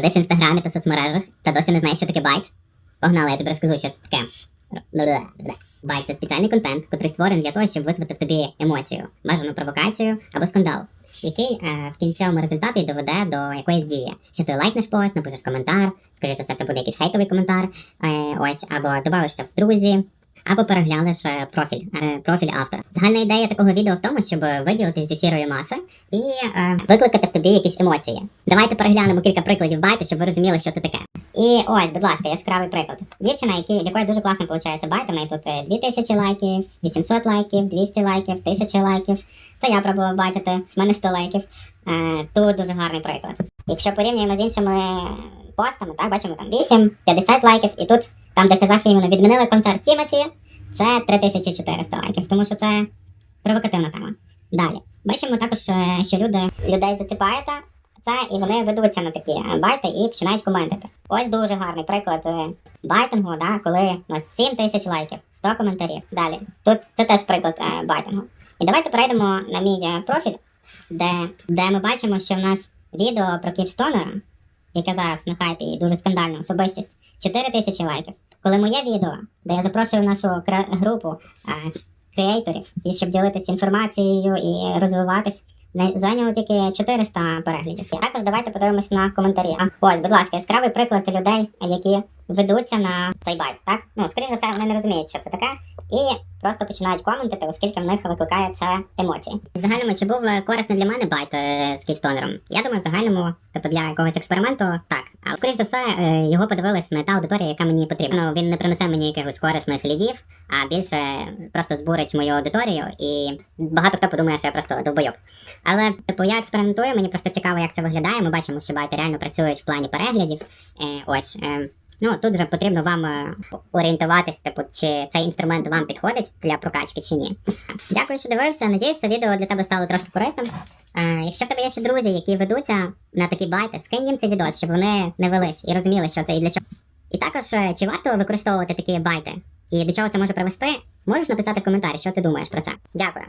Сидиш в інстаграмі та соцмережах та досі не знаєш, що таке байт? Погнали, я тобі розкажу, що таке. Байт це спеціальний контент, який створений для того, щоб визвати в тобі емоцію, бажану провокацію або скандал, який е, в кінцевому результаті доведе до якоїсь дії. Що ти лайкнеш пост, напишеш коментар, скоріше за все, це буде якийсь хейтовий коментар, е, ось, або додавишся в друзі, або переглянеш е, профіль, е, профіль автора. Загальна ідея такого відео в тому, щоб виділитись зі сірої маси і е, викликати в тобі якісь емоції. Давайте переглянемо кілька прикладів байти, щоб ви розуміли, що це таке. І ось, будь ласка, яскравий приклад. Дівчина, які, якої дуже класно виходить байт, у неї тут е, 2000 лайків, 800 лайків, 200 лайків, 1000 лайків. Це я пробував байтити, з мене 100 лайків. Тут дуже гарний приклад. Якщо порівнюємо з іншими постами, так, бачимо там 8, 50 лайків, і тут, там, де казахи іменно відмінили концерт Тімоті, це 3400 лайків, тому що це провокативна тема. Далі. Бачимо також, е, що люди людей заціпаєте це, і вони ведуться на такі е, байти і починають коментити. Ось дуже гарний приклад е, байтингу, да, коли у нас 7 тисяч лайків, 100 коментарів. Далі. Тут це теж приклад байтингу. І давайте перейдемо на мій профіль, де, де ми бачимо, що в нас відео про Київстонера, яке зараз на хайпі і дуже скандальна особистість, 4 тисячі лайків. Коли моє відео, де я запрошую нашу групу креаторів, і щоб ділитися інформацією і розвиватись, зайняло тільки 400 переглядів. І також давайте подивимось на коментарі. А ось, будь ласка, яскравий приклад людей, які ведуться на цей байт, так? Ну, скоріш за все, вони не розуміють, що це таке, і просто починають коментити, оскільки в них викликає це емоції. В загальному, чи був е, корисний для мене байт е, з Київстонером? Я думаю, в загальному, типу для якогось експерименту, так. Але скоріш за все, е, його подивилась не та аудиторія, яка мені потрібна. Ну, він не принесе мені якихось корисних лідів, а більше просто збурить мою аудиторію, і багато хто подумає, що я просто довбойоб. Але типу я експериментую, мені просто цікаво, як це виглядає. Ми бачимо, що багато реально працюють в плані переглядів. Е, ось. Ну, тут вже потрібно вам е, орієнтуватись, типу, чи цей інструмент вам підходить для прокачки чи ні. Дякую, що дивився. Надіюсь, це відео для тебе стало трошки корисним. Е, якщо в тебе є ще друзі, які ведуться на такі байти, скинь їм цей відос, щоб вони не велись і розуміли, що це і для чого. І також, е, чи варто використовувати такі байти, і до чого це може привести, можеш написати в коментарі, що ти думаєш про це. Дякую.